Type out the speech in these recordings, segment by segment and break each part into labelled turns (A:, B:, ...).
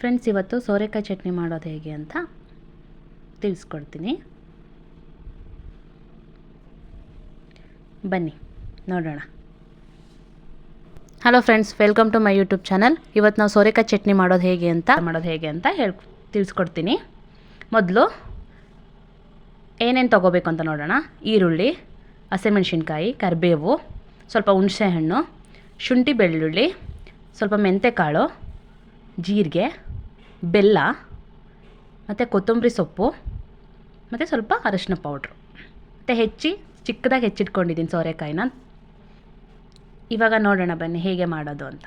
A: Friends ಇವತ್ತು ಸೋರೆಕಾಯಿ ಚಟ್ನಿ ಮಾಡೋದು ಹೇಗೆ ಅಂತ ತಿಳಿಸ್ಕೊಡ್ತೀನಿ. ಬನ್ನಿ, ನೋಡೋಣ. Hello friends welcome to my YouTube channel ಇವತ್ತು ನಾವು ಸೋರೆಕಾಯಿ ಚಟ್ನಿ ಮಾಡೋದು ಹೇಗೆ ಅಂತ, ಮಾಡೋದು ಹೇಗೆ ಅಂತ ಹೇಳಿ, ತಿಳಿಸ್ಕೊಡ್ತೀನಿ. ಮೊದಲು ಏನೇನು ತೊಗೋಬೇಕು ಅಂತ ನೋಡೋಣ. ಈರುಳ್ಳಿ, ಹಸಿಮೆಣ್ಸಿನ್ಕಾಯಿ, ಕರಿಬೇವು, ಸ್ವಲ್ಪ ಹುಣಸೆಹಣ್ಣು, ಶುಂಠಿ ಬೆಳ್ಳುಳ್ಳಿ, ಸ್ವಲ್ಪ ಮೆಂತೆಕಾಳು, ಜೀರಿಗೆ ಬೆಲ್ಲ, ಮತ್ತು ಕೊತ್ತಂಬರಿ ಸೊಪ್ಪು, ಮತ್ತು ಸ್ವಲ್ಪ ಅರಶಿನ ಪೌಡ್ರು ಮತ್ತು ಹೆಚ್ಚಿ, ಚಿಕ್ಕದಾಗಿ ಹೆಚ್ಚಿಟ್ಕೊಂಡಿದ್ದೀನಿ ಸೋರೆಕಾಯಿನ. ಇವಾಗ ನೋಡೋಣ ಬನ್ನಿ ಹೇಗೆ ಮಾಡೋದು ಅಂತ.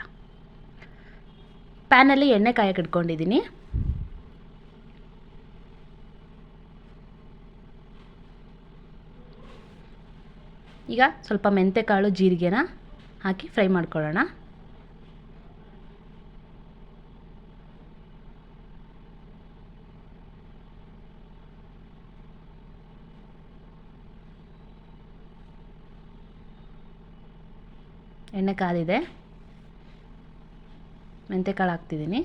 A: ಪ್ಯಾನಲ್ಲಿ ಎಣ್ಣೆ ಕಾಯಕ್ಕೆ ಇಟ್ಕೊಂಡಿದ್ದೀನಿ. ಈಗ ಸ್ವಲ್ಪ ಮೆಂತೆಕಾಳು, ಜೀರಿಗೆನ ಹಾಕಿ ಫ್ರೈ ಮಾಡ್ಕೊಳ್ಳೋಣ. ಎಣ್ಣೆ ಕಾದಿದೆ. ಮೆಂತೆಕಾಳು ಹಾಕ್ತಿದ್ದೀನಿ.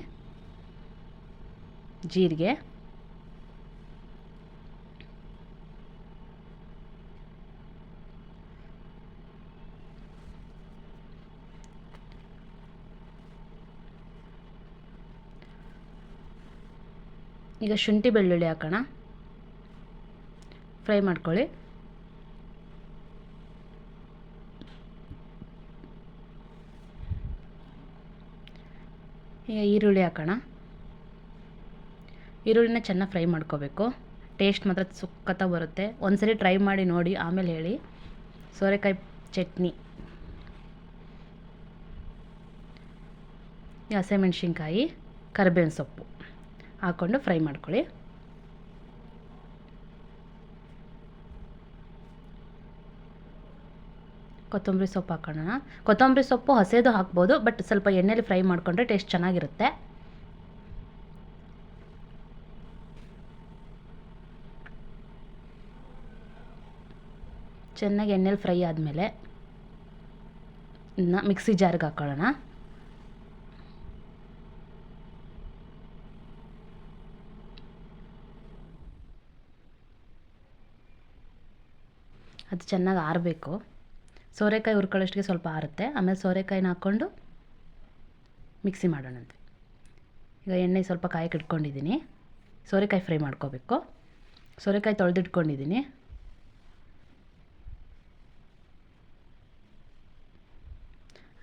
A: ಜೀರಿಗೆ. ಈಗ ಶುಂಠಿ ಬೆಳ್ಳುಳ್ಳಿ ಹಾಕೋಣ. ಫ್ರೈ ಮಾಡ್ಕೊಳ್ಳಿ. ಈರುಳ್ಳಿ ಹಾಕೋಣ. ಈರುಳ್ಳಿನ ಚೆನ್ನಾಗಿ ಫ್ರೈ ಮಾಡ್ಕೋಬೇಕು. ಟೇಸ್ಟ್ ಮಾತ್ರ ಸುಕ್ಕತ್ತ ಬರುತ್ತೆ. ಒಂದ್ಸರಿ ಟ್ರೈ ಮಾಡಿ ನೋಡಿ, ಆಮೇಲೆ ಹೇಳಿ. ಸೋರೆಕಾಯಿ ಚಟ್ನಿ. ಹಸಿಮೆಣ್ಸಿನ್ಕಾಯಿ, ಕರಿಬೇವಿನ ಸೊಪ್ಪು ಹಾಕ್ಕೊಂಡು ಫ್ರೈ ಮಾಡ್ಕೊಳ್ಳಿ. ಕೊತ್ತಂಬರಿ ಸೊಪ್ಪು ಹಾಕೋಣ. ಕೊತ್ತಂಬರಿ ಸೊಪ್ಪು ಹಸೇದು ಹಾಕ್ಬೋದು ಬಟ್ ಸ್ವಲ್ಪ ಎಣ್ಣೆಲಿ ಫ್ರೈ ಮಾಡಿಕೊಂಡ್ರೆ ಟೇಸ್ಟ್ ಚೆನ್ನಾಗಿರುತ್ತೆ. ಚೆನ್ನಾಗಿ ಎಣ್ಣೆಲಿ ಫ್ರೈ ಆದಮೇಲೆ ಇನ್ನು ಮಿಕ್ಸಿ ಜಾರ್ಗೆ ಹಾಕ್ಕೊಳ್ಳೋಣ ಅದು ಚೆನ್ನಾಗಿ ಆರಬೇಕು. ಸೋರೆಕಾಯಿ ಹುರ್ಕೊಳ್ಳೋಷ್ಟಿಗೆ ಸ್ವಲ್ಪ ಆರುತ್ತೆ. ಆಮೇಲೆ ಸೋರೆಕಾಯಿನ ಹಾಕ್ಕೊಂಡು ಮಿಕ್ಸಿ ಮಾಡೋಣಂತೆ. ಈಗ ಎಣ್ಣೆ ಸ್ವಲ್ಪ ಕಾಯಕ್ಕೆ ಇಟ್ಕೊಂಡಿದ್ದೀನಿ. ಸೋರೆಕಾಯಿ ಫ್ರೈ ಮಾಡ್ಕೋಬೇಕು. ಸೋರೆಕಾಯಿ ತೊಳೆದಿಟ್ಕೊಂಡಿದ್ದೀನಿ.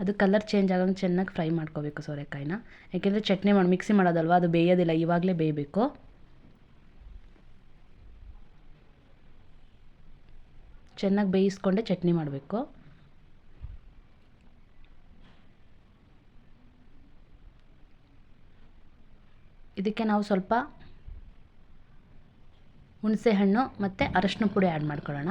A: ಅದು ಕಲರ್ ಚೇಂಜ್ ಆಗೋಂಗೆ ಚೆನ್ನಾಗಿ ಫ್ರೈ ಮಾಡ್ಕೋಬೇಕು ಸೋರೆಕಾಯಿನ. ಯಾಕೆಂದರೆ ಚಟ್ನಿ ಮಾಡಿ, ಮಿಕ್ಸಿ ಮಾಡೋದಲ್ವ, ಅದು ಬೇಯೋದಿಲ್ಲ, ಇವಾಗಲೇ ಬೇಯಬೇಕು. ಚೆನ್ನಾಗಿ ಬೇಯಿಸ್ಕೊಂಡೆ ಚಟ್ನಿ ಮಾಡಬೇಕು. ಇದಕ್ಕೆ ನಾವು ಸ್ವಲ್ಪ ಹುಣಸೆಹಣ್ಣು ಮತ್ತು ಅರಶಿನ ಪುಡಿ ಆ್ಯಡ್ ಮಾಡ್ಕೊಳ್ಳೋಣ.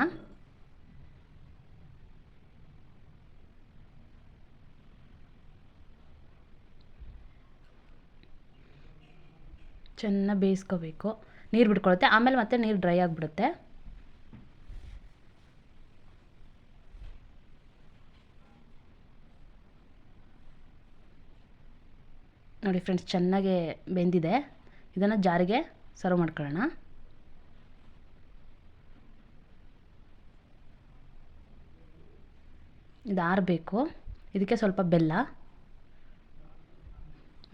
A: ಚೆನ್ನಾಗಿ ಬೇಯಿಸ್ಕೋಬೇಕು. ನೀರು ಬಿಟ್ಕೊಳುತ್ತೆ. ಆಮೇಲೆ ಮತ್ತೆ ನೀರು ಡ್ರೈ ಆಗಿಬಿಡುತ್ತೆ. ನೋಡಿ ಫ್ರೆಂಡ್ಸ್ ಚೆನ್ನಾಗಿ ಬೆಂದಿದೆ. ಇದನ್ನು ಜಾರಿಗೆ ಸರ್ವ್ ಮಾಡ್ಕೊಳ್ಳೋಣ. ಇದು ಆರಬೇಕು. ಇದಕ್ಕೆ ಸ್ವಲ್ಪ ಬೆಲ್ಲ.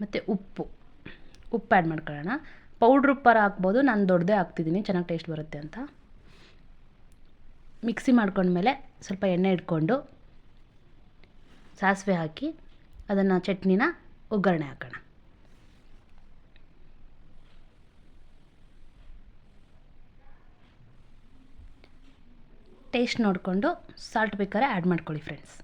A: ಮತ್ತು ಉಪ್ಪು. ಉಪ್ಪು ಆ್ಯಡ್ ಮಾಡ್ಕೊಳ್ಳೋಣ. ಪೌಡ್ರ್ ಉಪ್ಪಾರ ಹಾಕ್ಬೋದು. ನಾನು ದೊಡ್ಡದೇ ಹಾಕ್ತಿದ್ದೀನಿ ಚೆನ್ನಾಗಿ ಟೇಸ್ಟ್ ಬರುತ್ತೆ ಅಂತ. ಮಿಕ್ಸಿ ಮಾಡ್ಕೊಂಡ್ಮೇಲೆ ಸ್ವಲ್ಪ ಎಣ್ಣೆ ಇಟ್ಕೊಂಡು ಸಾಸಿವೆ ಹಾಕಿ ಅದನ್ನು ಚಟ್ನಿನ ಒಗ್ಗರಣೆ ಹಾಕೋಣ. ಟೇಸ್ಟ್ ನೋಡಿಕೊಂಡು ಸಾಲ್ಟ್ ಬೇಕಾದ್ರೆ ಆ್ಯಡ್ ಮಾಡ್ಕೊಳ್ಳಿ ಫ್ರೆಂಡ್ಸ್